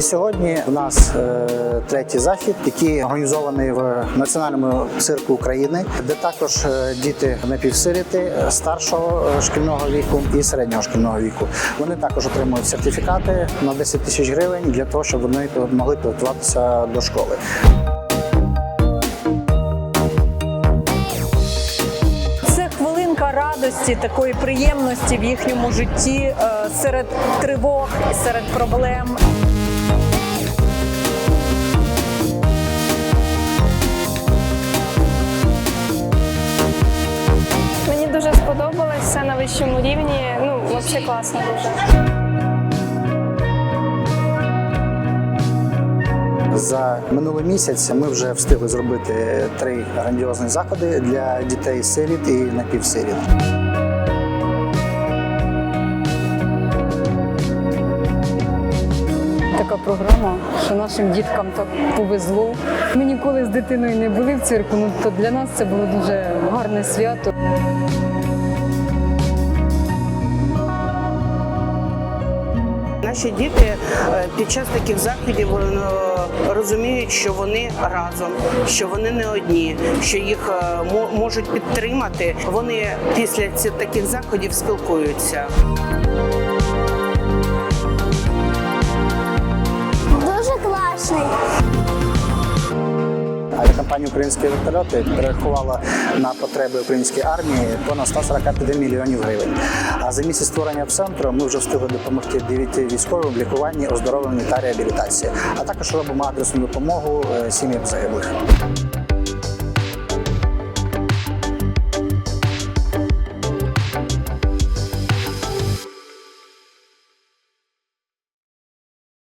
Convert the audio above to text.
сьогодні у нас е, третій захід, який організований в Національному цирку України, де також е, діти напівсиріти е, старшого шкільного віку і середнього шкільного віку. Вони також отримують сертифікати на 10 тисяч гривень для того, щоб вони могли підготуватися до школи. Радості, такої приємності в їхньому житті серед тривог і серед проблем. Вищому рівні. Ну, взагалі класно дуже. За минулий місяць ми вже встигли зробити три грандіозні заходи для дітей сиріт і напівсиріт. така програма, що нашим діткам так повезло. Ми ніколи з дитиною не були в цирку, ну то для нас це було дуже гарне свято. Наші діти е, під час таких заходів е, розуміють, що вони разом, що вони не одні, що їх е, мо- можуть підтримати. Вони після таких заходів спілкуються. Авіакомпанія Українські вертольоти перерахувала на потреби української армії понад 145 мільйонів гривень. А за місяць створення центру ми вже встигли допомогти 9 військовим в лікуванні, оздоровленні та реабілітації. А також робимо адресну допомогу е, сім'ям загиблих.